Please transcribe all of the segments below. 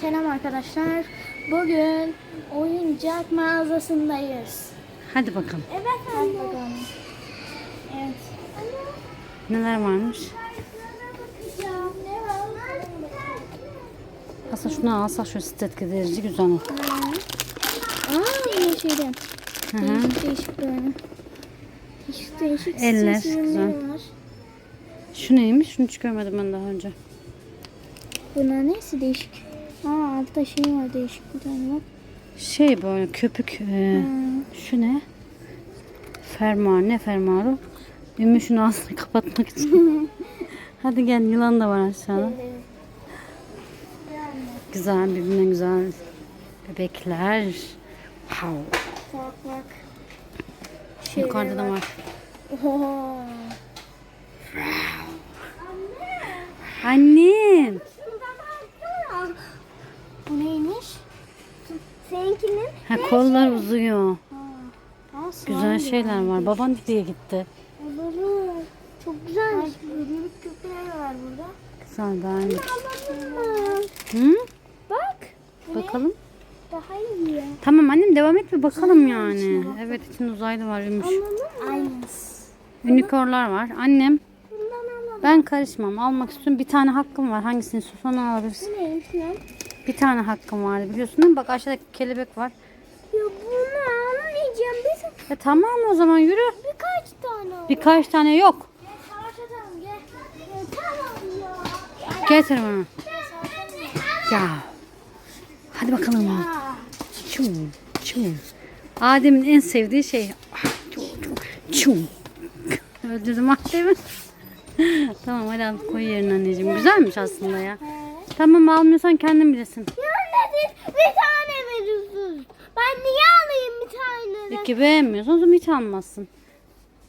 Selam arkadaşlar. Bugün oyuncak mağazasındayız. Hadi bakalım. Evet anne. Hadi bakalım. Evet. Neler varmış? Bakacağım. Ne var? Aslında şunu alsak şu stres giderici güzel olur. Aa yine şeyden. Hı hı. Değişik değişik böyle. Değişik değişik Eller, güzel. var. Şu neymiş? Şunu hiç görmedim ben daha önce. Bunlar neyse değişik. Aa altta şey var değişik bir tane bak. Şey böyle köpük. e, şu ne? Fermuar. Ne fermuarı? Ümmü şunu ağzını kapatmak için. Hadi gel yılan da var aşağıda. Güzel birbirinden güzel bebekler. Wow. Bak bak. Yukarıda da var. Oho. Annem. Bu neymiş? Seninkinin Ha, kollar uzuyor. Aa, Güzel şeyler var. Baban diye gitti. Olur. Çok güzelmiş. Yürürlük köpeği var burada. Güzel beğendim. Alalım. Hı? Bak. Bakalım. Daha iyi. Tamam annem devam et bir bakalım yani. Evet için uzaylı var Ümmüş. Aynısı. Unicornlar var. Annem Bundan alalım. ben karışmam. Almak istiyorum. Bir tane hakkım var. Hangisini istiyorsan alabilirsin. Bu neymiş lan? Bir tane hakkım vardı biliyorsun değil mi? Bak aşağıda kelebek var. Ya bunu almayacağım. Biz E tamam o zaman yürü. birkaç tane alalım. Birkaç tane yok. Gel savaş atalım gel. Ya, tamam ya. Getir bana. Savaş atalım. Ya. Hadi bakalım. Çum, çum. Adem'in en sevdiği şey. Ah, Çum, çum. Öldürdüm Adem'i. tamam hadi al koy yerine anneciğim. Güzelmiş aslında ya. Tamam almıyorsan kendin bilirsin. Ya ne siz bir tane veriyorsunuz. Ben niye alayım bir tane? Peki beğenmiyorsan o zaman hiç almazsın.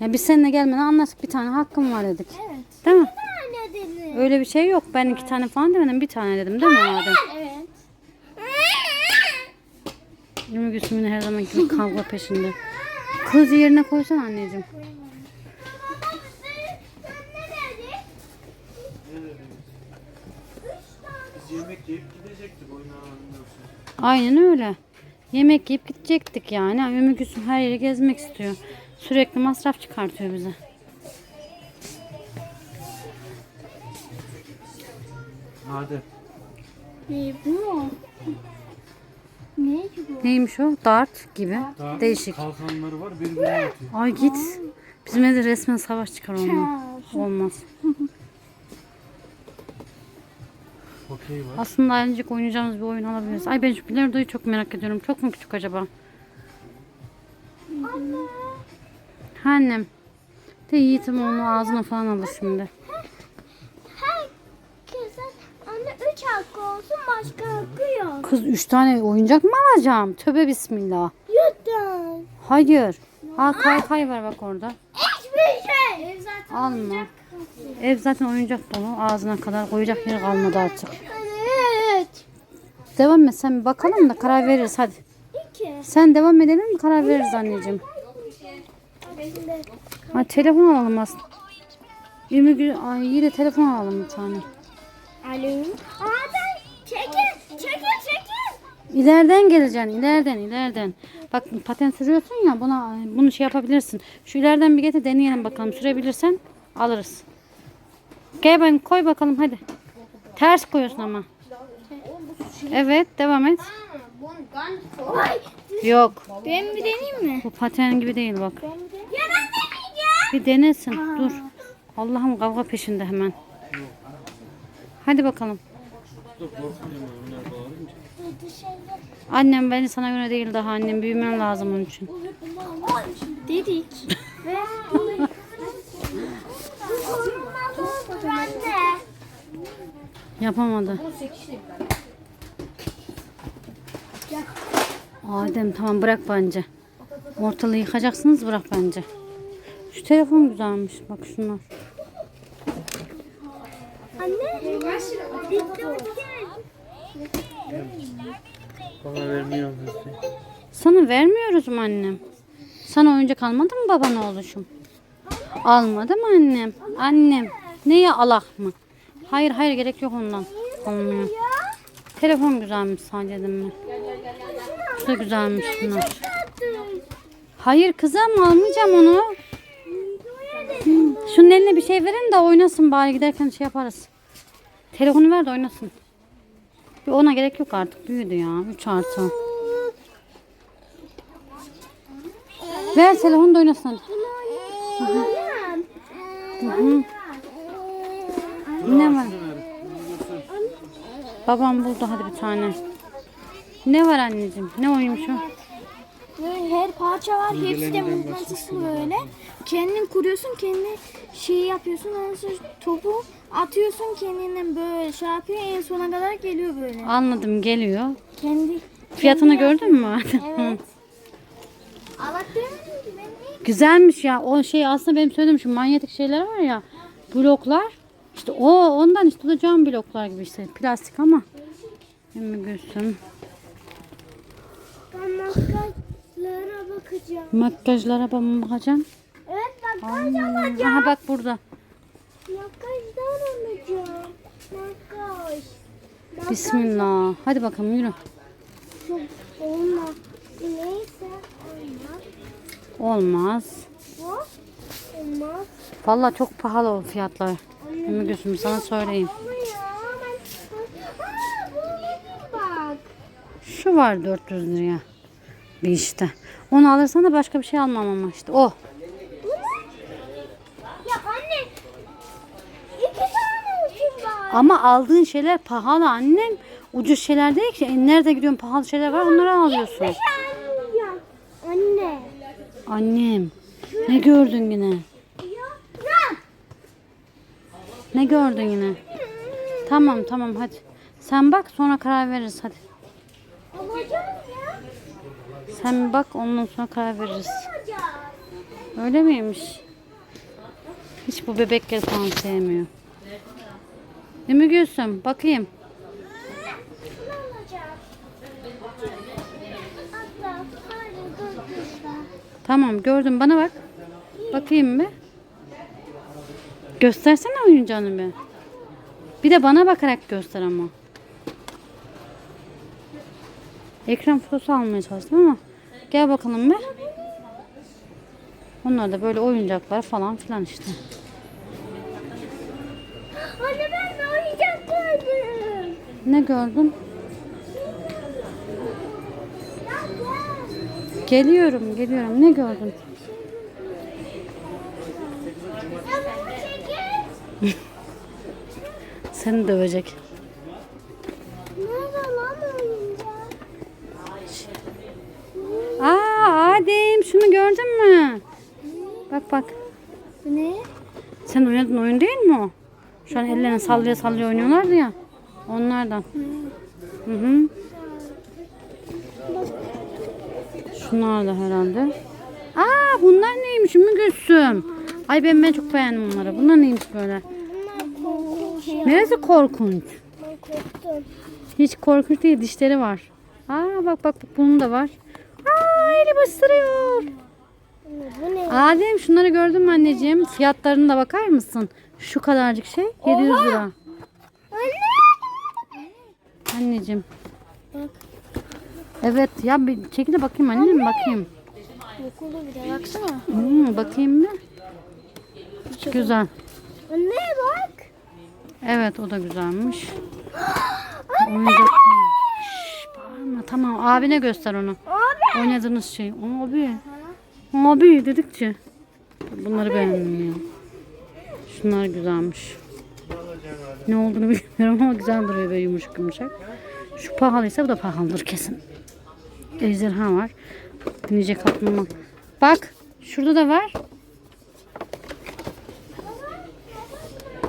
Ya biz seninle gelmeden anlaştık bir tane hakkım var dedik. Evet. Değil mi? Bir tane dedim. Öyle bir şey yok. Ben iki tane falan demedim. Bir tane dedim değil mi Adem? Evet. Ümmü Gülsüm'ün her zaman gibi kavga peşinde. Kız yerine koysan anneciğim. Biz yemek yiyip gidecektik oyun alanından Aynen öyle. Yemek yiyip gidecektik yani. Ümmü Gülsüm her yeri gezmek istiyor. Sürekli masraf çıkartıyor bize. Hadi. Ne bu? Ne ki bu? Neymiş o? Dart gibi. Daha Değişik. Kalkanları var birbirine atıyor. Ay git. Bizim evde resmen savaş çıkar onunla. Ha, Olmaz. Okey var. Aslında ailecek oynayacağımız bir oyun alabiliriz. Ay ben şu bilardoyu çok merak ediyorum. Çok mu küçük acaba? Ha, Annem. De Yiğit'im onu ağzına falan alır şimdi. Herkesin anne üç hakkı olsun başka hakkı yok. Kız üç tane oyuncak mı alacağım? Töbe bismillah. Lütfen. Hayır. Ha kay kay var bak orada. Hiçbir şey. Ev zaten Alma. Ev zaten oyuncak dolu. Ağzına kadar koyacak yer kalmadı artık. Devam et sen bir bakalım da karar veririz hadi. Sen devam edelim mi karar veririz anneciğim. Ha, telefon alalım aslında. Ümmü Gül, ay iyi de telefon alalım bir tane. Alo. Abi çekil çekil çekil. İleriden geleceksin, ileriden, ileriden. Bak paten sürüyorsun ya, buna bunu şey yapabilirsin. Şu ileriden bir getir deneyelim bakalım. Sürebilirsen alırız. Gel ben koy bakalım hadi. Ters koyuyorsun ama. Evet, devam et. Yok, Ben bir deneyeyim mi? bu paten gibi değil bak. Ben bir deneyeyim. Ya ben deneyeceğim. Bir denesin, dur. Allah'ım kavga peşinde hemen. Hadi bakalım. Annem bence sana göre değil daha annem büyümen lazım onun için. Dedik. Ve. Yapamadı. Adem tamam bırak bence. Ortalığı yıkacaksınız bırak bence. Şu telefon güzelmiş bak şunlar. Anne. Bana vermiyor musun? Sana vermiyoruz mu annem? Sana oyuncak almadı mı baban oğluşum? Almadı mı annem? Annem. Neye alak mı? Hayır hayır gerek yok ondan. Olmuyor. Telefon güzelmiş sadece dedim mi? Da güzelmiş bunlar. Hayır kızım almayacağım onu. Şunun eline bir şey verin de oynasın bari giderken şey yaparız. Telefonu ver de oynasın. Bir Ona gerek yok artık büyüdü ya 3 artı. Ver telefonu da oynasın hı. Ne var? Babam buldu hadi bir tane. Ne var anneciğim? Ne oyunmuş o? Böyle her parça var. Hepsi de mıknatıslı böyle. Kendin kuruyorsun, kendi şeyi yapıyorsun. Ondan sonra topu atıyorsun kendinden böyle şey yapıyor. En sona kadar geliyor böyle. Anladım geliyor. Kendi Fiyatını gördün mü? Evet. Güzelmiş ya. O şey aslında benim söylediğim şu manyetik şeyler var ya. Bloklar. İşte o ondan işte o da cam bloklar gibi işte. Plastik ama. Şimdi Gülsüm. Ben makyajlara bakacağım. Makyajlara ben bakacağım. Evet makyaj Aha bak burada. Makyajdan alacağım. Makyaj. Makyaj Bismillah. Hadi bakalım yürü. çok olmaz. Neyse olmaz. Olmaz. Bu olmaz. Vallahi çok pahalı o fiyatlar. Ümmü Gülsüm sana söyleyeyim. Şu var 400 liraya. Bir işte. Onu alırsan da başka bir şey almam ama işte o. Bu ne? Ya anne. iki tane uçum var. Ama aldığın şeyler pahalı annem. Ucuz şeyler değil ki. E, nerede gidiyorsun pahalı şeyler var onları alıyorsun. Anne. Annem ne gördün yine? Ne? Gördün yine? Tamam tamam hadi. Sen bak sonra karar veririz hadi. Alacağım. Sen bir bak ondan sonra karar veririz. Öyle miymiş? Hiç bu bebekleri falan sevmiyor. Değil mi Gülsüm? Bakayım. Tamam gördüm bana bak. Bakayım bir. Göstersene oyuncağını bir. Bir de bana bakarak göster ama. Ekran fotosu almaya çalıştım ama. Gel bakalım bir. Onlar da böyle oyuncaklar falan filan işte. Anne ben de oyuncak gördüm. Ne gördün? Geliyorum geliyorum. Ne gördün? Seni dövecek. Nerede lan oyuncak? Aa Adem şunu gördün mü? Bak. Bu ne? Sen oynadığın oyun değil mi o? Şu an ellerini sallaya sallaya oynuyorlardı ya. Onlardan. Hı hı. Şunlar da herhalde. Aa bunlar neymiş Ümmü Gülsüm? Ay ben ben çok beğendim bunları. Bunlar neymiş böyle? Bunlar korkunç. Neresi korkunç? Hiç korkunç değil dişleri var. Aa bak bak bak bunun da var. Aa eli ısırıyor. Bu ne? Adem şunları gördün mü anneciğim? Fiyatlarına da bakar mısın? Şu kadarcık şey 700 lira. Anne. Anneciğim. Bak. Evet ya bir çekil de bakayım annem bakayım. Okulu bir de baksana. Hmm, bakayım mı? Güzel. Anne bak. Evet o da güzelmiş. Oyuncak. Şş, bağırma tamam abine göster onu. Abi. Oynadığınız şey. Abi. Abi dedikçe. Bunları beğendim ya. Şunlar güzelmiş. Ne olduğunu bilmiyorum ama güzel duruyor böyle yumuşak yumuşak. Şu pahalıysa bu da pahalıdır kesin. Ejderha var. Nice kaplumbağa. Bak şurada da var.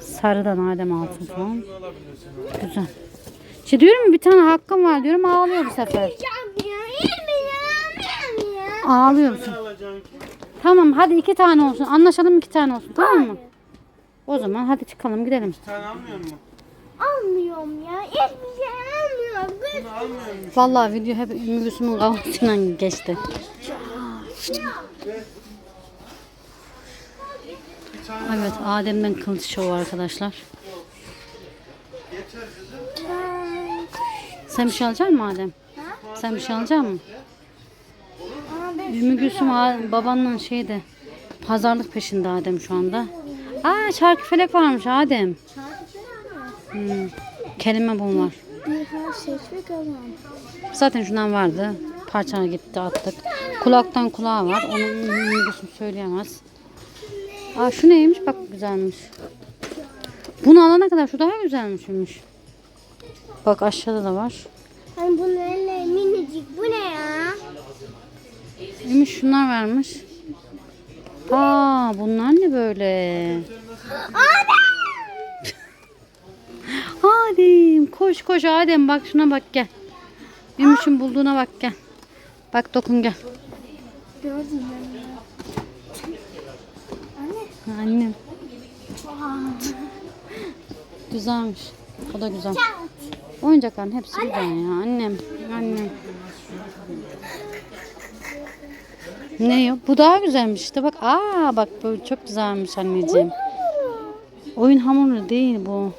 Sarıdan Adem altın falan. Güzel. İşte diyorum bir tane hakkım var diyorum ağlıyor bu sefer. Ağlıyor musun? Tamam hadi iki tane olsun. Anlaşalım iki tane olsun tamam mı? O zaman hadi çıkalım gidelim. Bir tane almıyor musun? Almıyorum ya. Hiçbir şey almıyorum. Bunu? Vallahi video hep Ümmü Gülsüm'ün kafasıyla geçti. Evet Adem'den kılıç şovu arkadaşlar. Kızım. Sen bir şey alacak mısın Adem? Sen bir şey alacak mısın? Ümmü Gülsüm babanla şeyde pazarlık peşinde Adem şu anda. Aa şarkı felek varmış Adem. Hmm. Kelime bul var. Zaten şundan vardı. Parçana gitti attık. Kulaktan kulağa var. Onu Ümmü Gülsüm söyleyemez. Aa şu neymiş? Bak güzelmiş. Bunu alana kadar şu daha güzelmişmiş. Bak aşağıda da var. Hani bunun elle minicik. Bu ne ya? Ümmü şunlar vermiş. Aa bunlar ne böyle? Adem koş koş Adem bak şuna bak gel. Ümmüş'ün bulduğuna bak gel. Bak dokun gel. Gördüm ben. Anne. Annem güzelmiş. O da güzel. Oyuncakların hepsi güzel ya annem. Annem. Ne yok? Bu daha güzelmiş işte bak. Aa bak bu çok güzelmiş anneciğim. Oyun hamuru değil bu.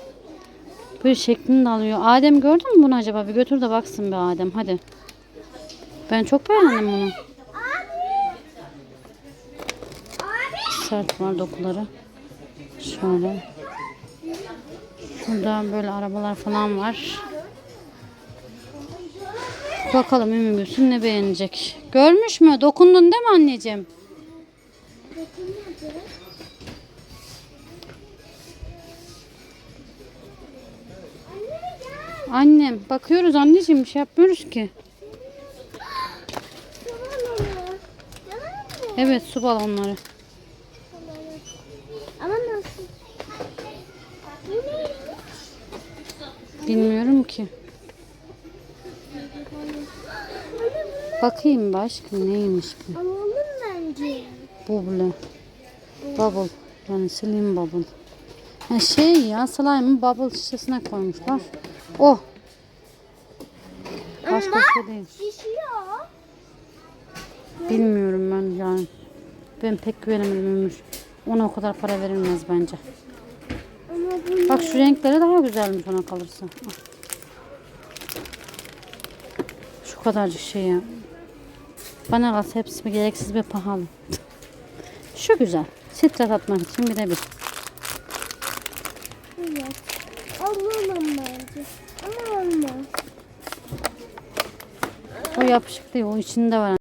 Böyle şeklini de alıyor. Adem gördün mü bunu acaba? Bir götür de baksın be Adem hadi. Ben çok beğendim bunu. Sert var dokuları. Şöyle. Şurada böyle arabalar falan var. Bakalım Ümmü Gülsüm ne beğenecek. Görmüş mü? Dokundun değil mi anneciğim? Annem bakıyoruz anneciğim bir şey yapmıyoruz ki. Evet su balonları. Ama nasıl? Bilmiyorum ki. Bakayım başka neymiş bu? Ama onun bence. Bubble. Bubble. Yani slim bubble. Ha şey ya slime'ı bubble şişesine koymuşlar. Oh. Başka bir şey değil. Şişiyor. Bilmiyorum ben yani. Ben pek güvenemedim Ömür. Ona o kadar para verilmez bence. Ama Bak şu renkleri daha güzelmiş ona kalırsa. Al. Şu kadarcık şey ya. Bana kalsa hepsi gereksiz ve pahalı. Şu güzel. Stres atmak için birebir. evet. Alalım bence. Ama olmaz. O yapışık değil. O içinde var.